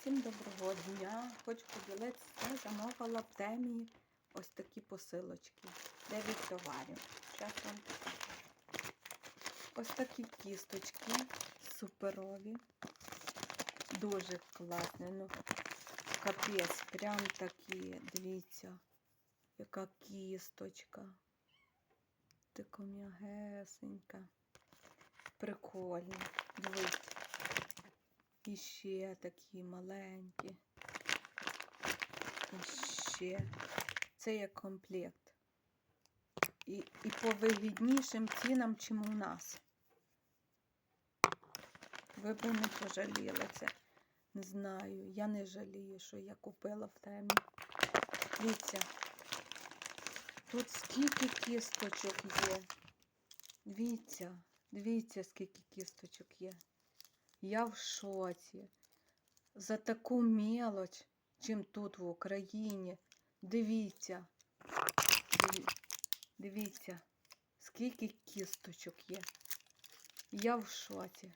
Всім доброго дня. Хочу поділитися, замовила в темі ось такі посилочки. 9 товарів. Зараз вам. Ось такі кісточки суперові. Дуже класні. Ну, капець, прям такі, дивіться, яка кісточка. Така м'ягесенька. Прикольно. Дивіться. І ще такі маленькі. І ще. Це як комплект. І, і по вигіднішим цінам, чим у нас. Ви б не пожаліли це. Не знаю. Я не жалію, що я купила в темі. Дивіться. Тут скільки кісточок є. Дивіться, дивіться, скільки кісточок є. Я в шоці. За таку мелоч, чим тут в Україні. Дивіться. Дивіться, скільки кісточок є. Я в шоці.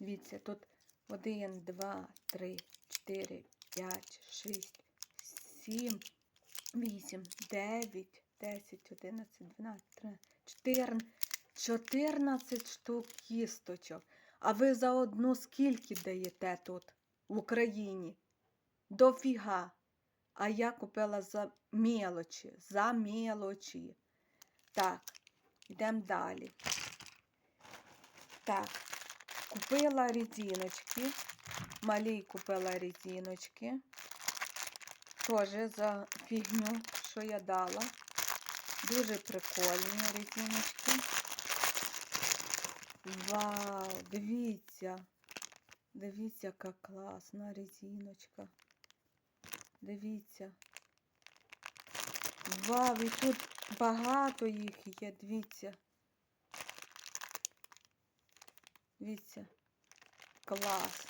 Дивіться, тут 1, 2, 3, 4, 5, 6, 7, 8, 9, 10, 11, 12, 13, 14, 14 штук кісточок. А ви за одну скільки даєте тут, в Україні? Дофіга. А я купила за мелочі, за мелочі. Так, йдемо далі. Так, купила резиночки. Малій купила резиночки. Теж за фігню, що я дала. Дуже прикольні резиночки. Вау, дивіться. Дивіться, яка класна резиночка. Дивіться. Вау, і тут багато їх є, дивіться. Дивіться. Клас.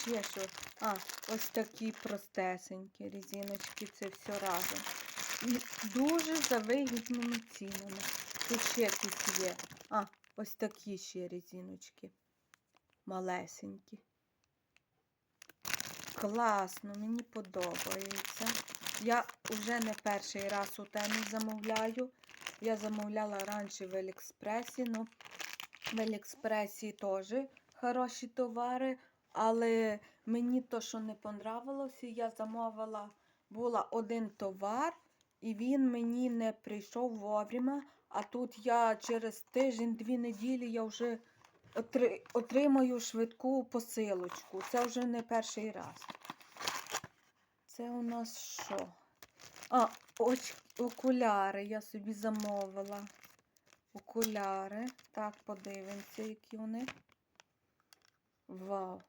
Ще що? А, ось такі простесенькі резиночки, це все разом. І дуже за вигідними цінами. Тут ще якісь є. А, ось такі ще резиночки. Малесенькі. Класно, мені подобається. Я вже не перший раз у темі замовляю. Я замовляла раніше в Аліекспресі, ну в Аліекспресі теж хороші товари, але мені то, що не понравилося, я замовила була один товар, і він мені не прийшов вовремя. А тут я через тиждень-дві неділі я вже отримаю швидку посилочку. Це вже не перший раз. Це у нас що? А, оч, окуляри я собі замовила. Окуляри. Так, подивимося, які вони. Вау,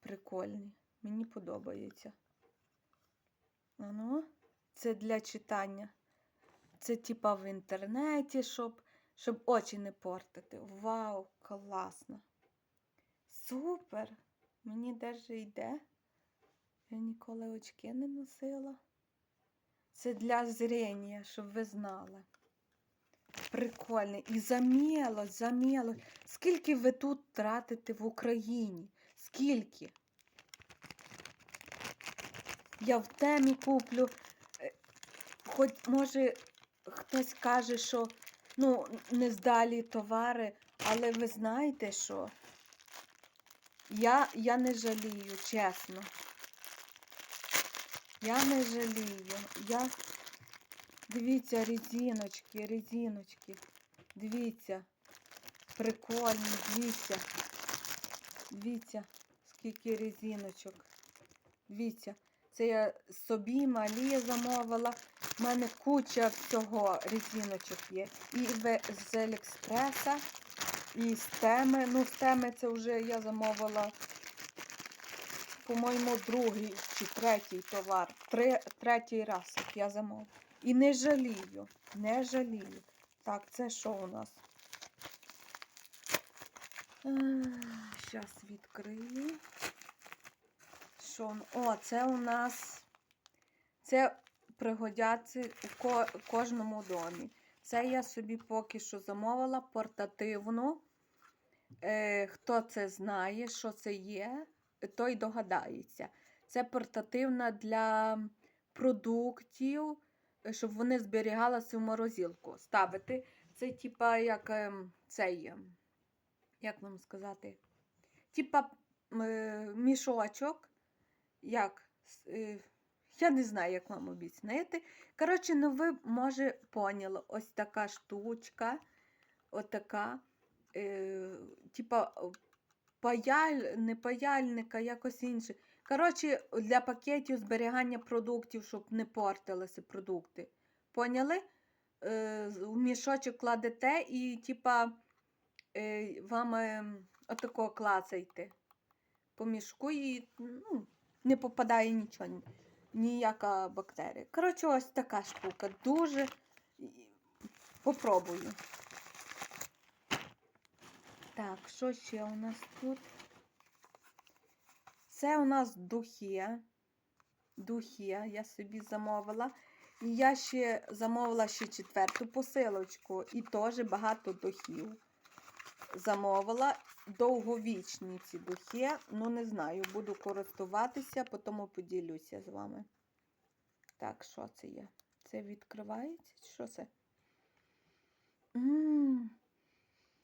прикольні. Мені подобається. Ану, це для читання. Це типа в інтернеті, щоб, щоб очі не портити. Вау, класно. Супер! Мені даже йде. Я ніколи очки не носила. Це для зрення, щоб ви знали. Прикольно. І за мелочь, за мелочь. Скільки ви тут тратите в Україні? Скільки? Я в темі куплю. Е, Хоч, може, хтось каже, що ну, не здалі товари, але ви знаєте що? Я, я не жалію, чесно. Я не жалію. Я... Дивіться, резиночки, резиночки. Дивіться. Прикольні, дивіться. Дивіться, скільки резиночок. Дивіться. Це я собі малі замовила. У мене куча всього резиночок є. І з Аліекспреса, і з теми. Ну, з теми це вже я замовила, по-моєму, другий чи третій товар. Три, третій раз як я замовила. І не жалію, не жалію. Так, це що у нас? Зараз відкрию. Що? О, це у нас. Це пригодяться у ко- кожному домі. Це я собі поки що замовила портативну Е, хто це знає, що це є, той догадається. Це портативна для продуктів, е, щоб вони зберігалися в морозилку. Ставити. Це типа як ем, цей, ем, як вам сказати, типа е, мішочок. Як? Я не знаю, як вам об'яснити. Коротше, ну ви, може, поняли, ось така штучка, отака, е, типа паяль, не паяльника, якось інше. Коротше, для пакетів зберігання продуктів, щоб не портилися продукти. Поняли? Е, в мішочок кладете і, типа, е, вам е, отако клацайте по мішку і ну, не попадає нічого, ні- ніяка бактерія. Коротше, ось така штука. Дуже попробую. Так, що ще у нас тут? Це у нас духи. Духи я собі замовила. І я ще замовила ще четверту посилочку. І теж багато духів замовила. Довговічні ці духи. Ну, не знаю, буду користуватися, потім поділюся з вами. Так, що це є? Це відкривається? Що це? Ммм,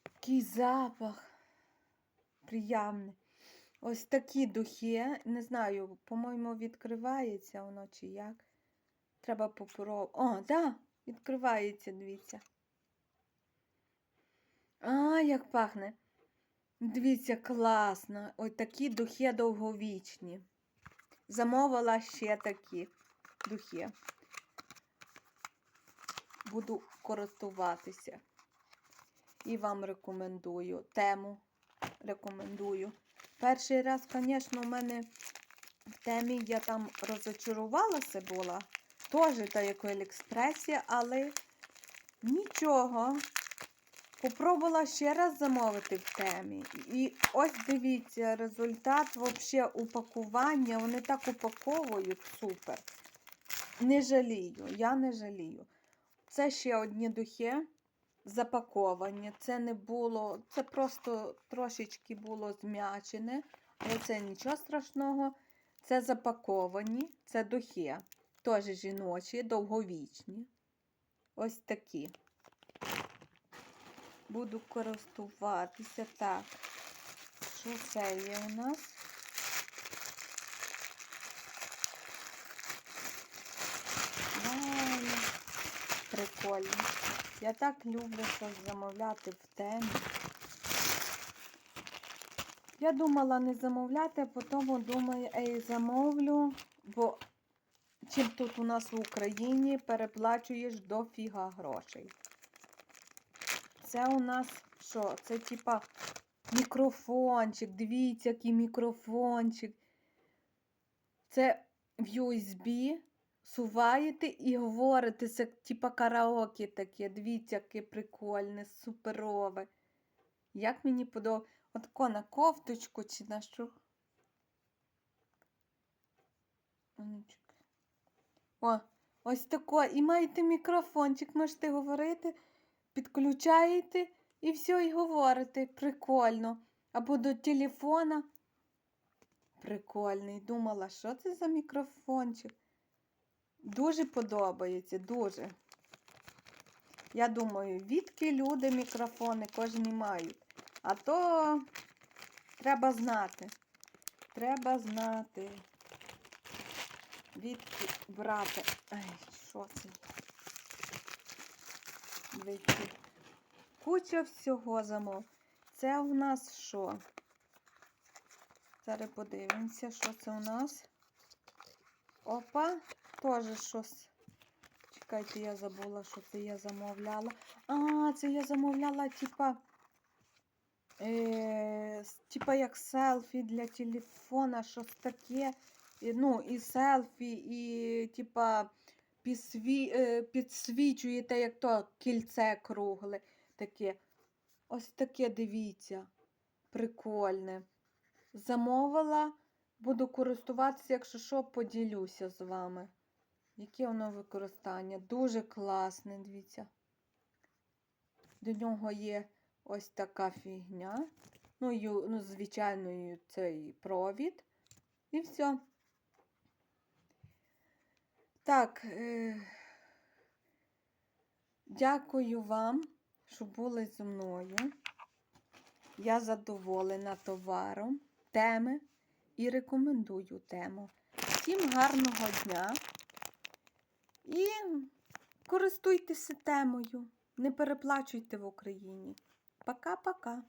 який запах. Приємний. Ось такі духи. Не знаю, по-моєму, відкривається воно чи як. Треба попробувати. О, так, да, відкривається, дивіться. А, як пахне. Дивіться, класно. Ось такі духи довговічні. Замовила ще такі духи. Буду користуватися. І вам рекомендую. Тему рекомендую. Перший раз, звісно, у мене в темі я там розочарувалася була. Теж так як в Елікспресі, але нічого. Попробувала ще раз замовити в темі. І ось дивіться, результат взагалі упакування. Вони так упаковують супер. Не жалію, я не жалію. Це ще одні духи запаковані. Це не було, це просто трошечки було зм'ячене, але це нічого страшного. Це запаковані, це духи. Теж жіночі, довговічні. Ось такі. Буду користуватися. Так. Що це є у нас? Далі. Прикольно. Я так люблю щось замовляти в темі. Я думала не замовляти, а потім думаю, ей, замовлю, бо чим тут у нас в Україні переплачуєш дофіга грошей. Це у нас що? Це типа мікрофончик. Дивіться, який мікрофончик. Це в USB суваєте і говорите. Це типа караоке таке. Дивіться, яке прикольне, суперове. Як мені подобається. Отако на кофточку чи на що? Ну. О, ось тако. І маєте мікрофончик, можете говорити, підключаєте і все, і говорите. Прикольно. Або до телефона. Прикольний. Думала, що це за мікрофончик? Дуже подобається, дуже. Я думаю, відки люди мікрофони кожні мають. А то треба знати. Треба знати. Відки брати. Ай, що це? Дивіться. Куча всього замов. Це у нас що? Зараз подивимося, що це у нас. Опа, теж щось. Чекайте, я забула, що це я замовляла. А, це я замовляла, типа. Е, типа як селфі для телефона, щось таке. Ну, і селфі, і типа підсві, е, підсвічуєте, як то кільце кругле. Таке. Ось таке, дивіться. Прикольне. Замовила, буду користуватися, якщо що, поділюся з вами. Яке воно використання? Дуже класне, дивіться. До нього є ось така фігня. Ну, ю, ну звичайною цей провід. І все. Так. Е... Дякую вам, що були зі мною. Я задоволена товаром, теми і рекомендую тему. Всім гарного дня і користуйтеся темою. Не переплачуйте в Україні. Пока-пока.